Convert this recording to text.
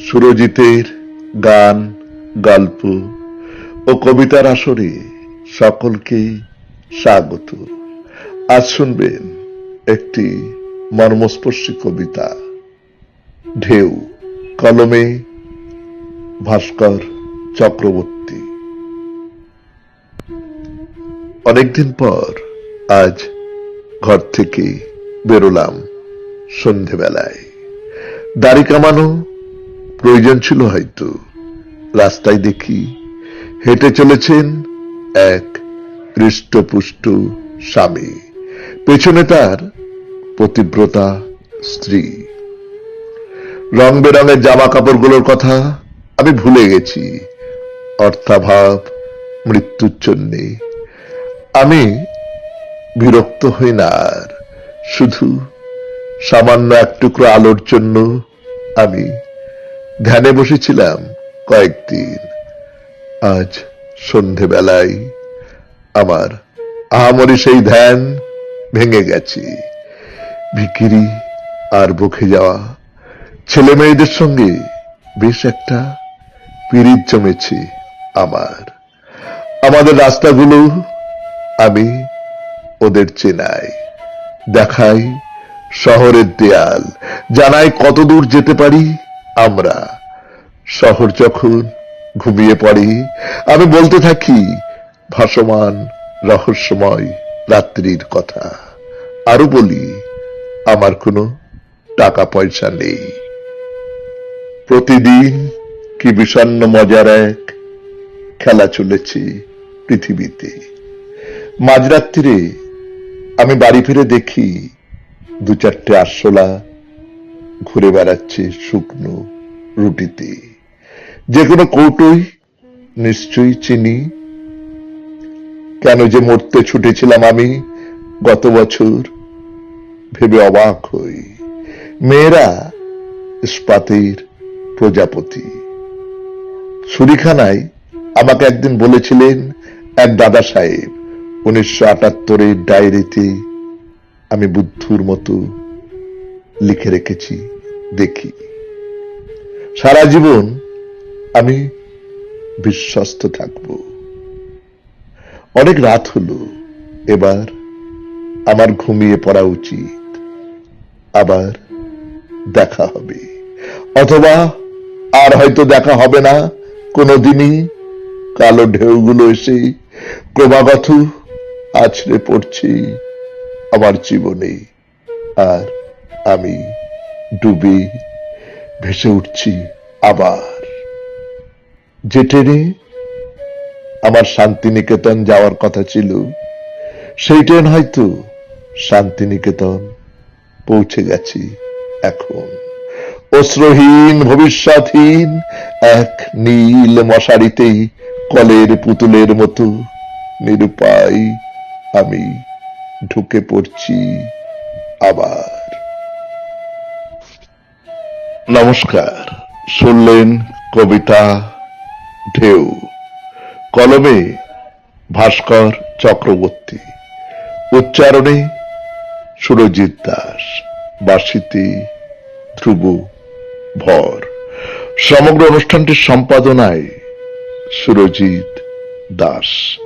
সুরজিতের গান, গল্প ও কবিতার আসরে সকলকে স্বাগত। আজ শুনবেন একটি মর্মস্পর্শী কবিতা। ঢেউ, কলমে ভাস্কর চক্রবর্তী। অনেকদিন পর আজ ঘর থেকে বেরোলাম সন্ধেবেলায়। দাড়ি কামানো প্রয়োজন ছিল হয়তো। রাস্তায় দেখি হেঁটে চলেছেন এক হৃষ্টপুষ্ট স্বামী। পেছনে তার পতিব্রতা স্ত্রী। রং বেরঙের জামা কাপড়গুলোর কথা আমি ভুলে গেছি। অর্থাভাব মৃত্যুর জন্যে। আমি বিরক্ত হই না আর। শুধু সামান্য এক টুকরো আলোর জন্য আমি ধ্যানে বসেছিলাম কয়েকদিন। আজ সন্ধেবেলায় আমার আহামরি সেই ধ্যান ভেঙে গেছে। ভিকিরি আর বকে যাওয়া ছেলে মেয়েদের সঙ্গে বেশ একটা পিরিত জমেছে আমার। আমাদের রাস্তাগুলো আমি ওদের চেনাই, দেখাই শহরের দেয়াল, জানাই কত দূর যেতে পারি আমরা শহর যখন ঘুমিয়ে পড়ে, আমি বলতে থাকি, ভাসমান রহস্যময় রাত্রির কথা। আরও বলি, আমার কোনো টাকা পয়সা নেই। প্রতিদিন কি বিষণ্ণ মজার এক খেলা চলেছে পৃথিবীতে। মাঝরাত্রিরে আমি বাড়ি ফিরে দেখি দু চারটে আরশোলা ঘুরে বেড়াচ্ছে শুকনো রুটিতে। যে কোনো কৌটোই নিশ্চয়ই চিনি। কেন যে মরতে ছুটেছিলাম আমি গত বছর ভেবে অবাক হই। মেয়েরা ইস্পাতের প্রজাপতি। ছুরিখানায় আমাকে একদিন বলেছিলেন, এক দাদা সাহেব, উনিশশো আটাত্তরের ডায়েরিতে আমি বুদ্ধুর মতো লিখে রেখেছি। দেখি। সারা জীবন আমি বিশ্বস্ত থাকব। অনেক রাত হলো, এবার আমার ঘুমিয়ে পড়া উচিত। আবার দেখা হবে। অথবা আর হয়তো দেখা হবে না, কোনোদিনই। কালো ঢেউগুলো এসে ক্রমাগত আছড়ে পড়ছে আমার জীবনে। আর আমি ডুবে ভেসে উঠছি আবার। যে ট্রেনে আমার শান্তিনিকেতন যাওয়ার কথা ছিল, সেই ট্রেন হয়তো শান্তিনিকেতন পৌঁছে গেছি এখন। অশ্রহীন, ভবিষ্যৎহীন, এক নীল মশারিতেই কলের পুতুলের মতো নিরুপায় আমি ঢুকে পড়ছি আবার। নমস্কার। শুনলেন কবিতা ঢেউ। কলমে ভাস্কর চক্রবর্তী। উচ্চারণে সুরজিৎ দাস। বাসিতে ধ্রুব ভর। সমগ্র অনুষ্ঠানটির সম্পাদনায় সুরজিৎ দাস।